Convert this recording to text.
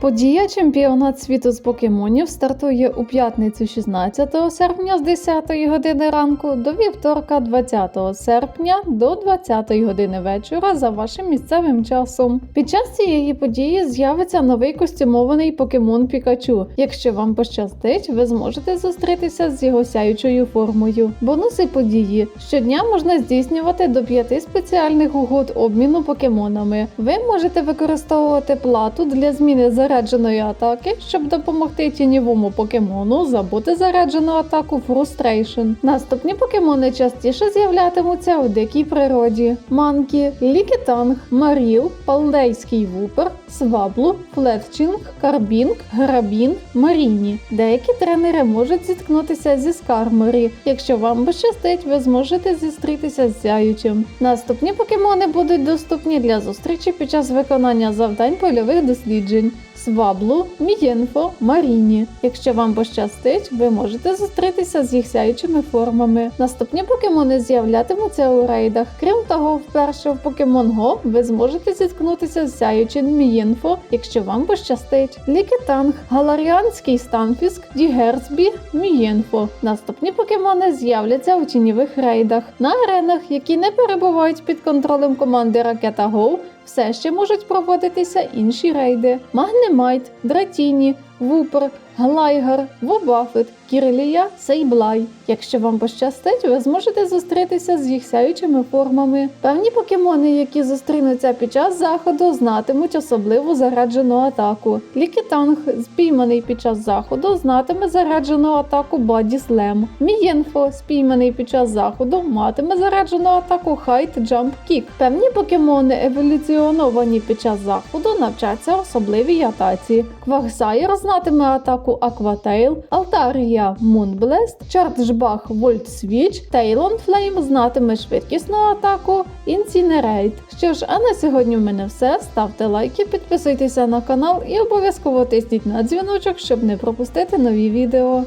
Подія чемпіонат світу з покемонів стартує у п'ятницю 16 серпня з 10 години ранку до вівторка 20 серпня до 20 години вечора за вашим місцевим часом. Під час цієї події з'явиться новий костюмований покемон Пікачу. Якщо вам пощастить, ви зможете зустрітися з його сяючою формою. Бонуси події щодня можна здійснювати до п'яти спеціальних угод обміну покемонами. Ви можете використовувати плату для зміни зарядженої атаки, щоб допомогти тіньовому покемону забути заряджену атаку Frustration. Наступні покемони частіше з'являтимуться у дикій природі: Манкі, Лікітанг, Маріл, Палдейський вупер, Сваблу, Флетчинг, Карбінг, Грабін, Маріні. Деякі тренери можуть зіткнутися зі Скармері. Якщо вам пощастить, ви зможете зустрітися з зяючим. Наступні покемони будуть доступні для зустрічі під час виконання завдань польових досліджень. Сваблу, Мієнфо, Маріні. Якщо вам пощастить, ви можете зустрітися з їх сяючими формами. Наступні покемони з'являтимуться у рейдах. Крім того, вперше в Pokemon Go ви зможете зіткнутися з сяючим Мієнфо, якщо вам пощастить. Лікетанг, Галаріанський Стамфіск, Дігерцбі, Мієнфо. Наступні покемони з'являться у тіньових рейдах. На аренах, які не перебувають під контролем команди Ракета Го, все ще можуть проводитися інші рейди: Магнемайт, Дратіні, Вупер, Глайгар, Вобафет, Кірелія, Сейблай. Якщо вам пощастить, ви зможете зустрітися з їх сяючими формами. Певні покемони, які зустрінуться під час заходу, знатимуть особливу заряджену атаку. Лікітанг, спійманий під час заходу, знатиме заряджену атаку Боді Слем. Мієнфо, спійманий під час заходу, матиме заряджену атаку Хайт Джамп Кік. Певні покемони, еволюціоновані під час заходу, навчаться особливій атаці. Квагсайр знатиме атаку Акватейл, Алтарія Мунблест, Чарджбах Вольт Свіч, Тейлон Флейм знатиме швидкісну атаку Інсінерейт. Що ж, а на сьогодні в мене все. Ставте лайки, підписуйтеся на канал і обов'язково тисніть на дзвіночок, щоб не пропустити нові відео.